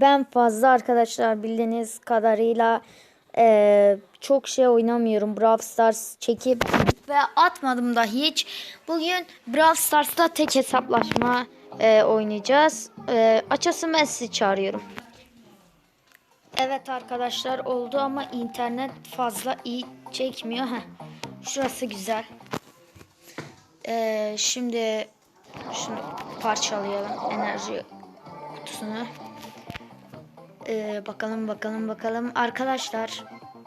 ben fazla arkadaşlar bildiğiniz kadarıyla e, çok şey oynamıyorum. Brawl Stars çekip ve atmadım da hiç. Bugün Brawl Stars'ta tek hesaplaşma e, oynayacağız. E, açası Messi çağırıyorum. Evet arkadaşlar oldu ama internet fazla iyi çekmiyor. Heh, şurası güzel. Ee, şimdi şunu parçalayalım enerji kutusunu. Ee, bakalım bakalım bakalım arkadaşlar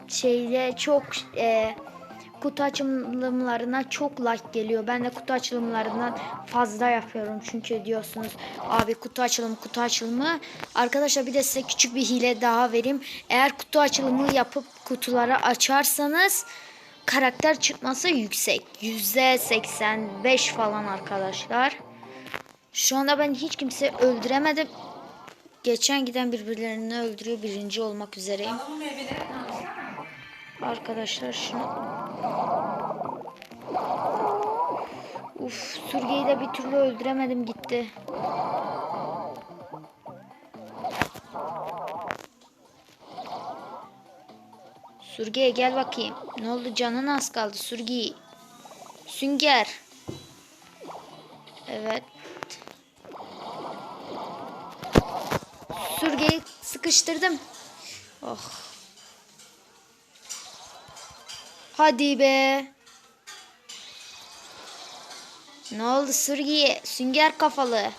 şeyde çok e, kutu açılımlarına çok like geliyor. Ben de kutu açılımlarından fazla yapıyorum. Çünkü diyorsunuz abi kutu açılımı kutu açılımı. Arkadaşlar bir de size küçük bir hile daha vereyim. Eğer kutu açılımı yapıp kutuları açarsanız karakter çıkması yüksek. %85 falan arkadaşlar. Şu anda ben hiç kimse öldüremedim. Geçen giden birbirlerini öldürüyor. Birinci olmak üzereyim. Arkadaşlar şunu Uf, Sürgeyi de bir türlü öldüremedim gitti. Sürge'ye gel bakayım. Ne oldu canın az kaldı Sürge. Sünger. Evet. Sürgeyi sıkıştırdım. Oh. Hadi be. Ne oldu Sürgiye? Sünger kafalı.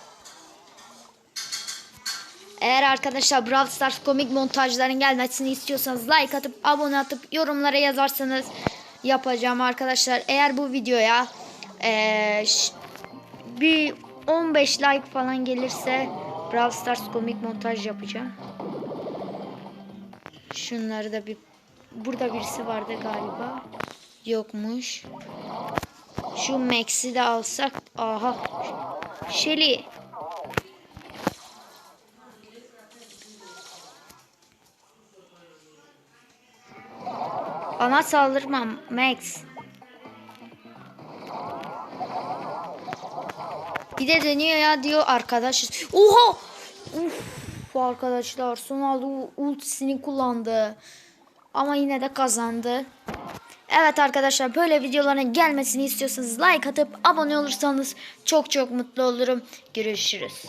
Eğer arkadaşlar Brawl Stars komik montajların gelmesini istiyorsanız like atıp abone atıp yorumlara yazarsanız yapacağım arkadaşlar. Eğer bu videoya eee, ş- bir 15 like falan gelirse Brawl Stars komik montaj yapacağım. Şunları da bir burada birisi vardı galiba. Yokmuş. Şu Max'i de alsak. Aha. Shelly. Bana saldırma Max. Bir de dönüyor ya diyor arkadaş. Oha! Uf, arkadaşlar son aldı ultisini kullandı. Ama yine de kazandı. Evet arkadaşlar böyle videoların gelmesini istiyorsanız like atıp abone olursanız çok çok mutlu olurum. Görüşürüz.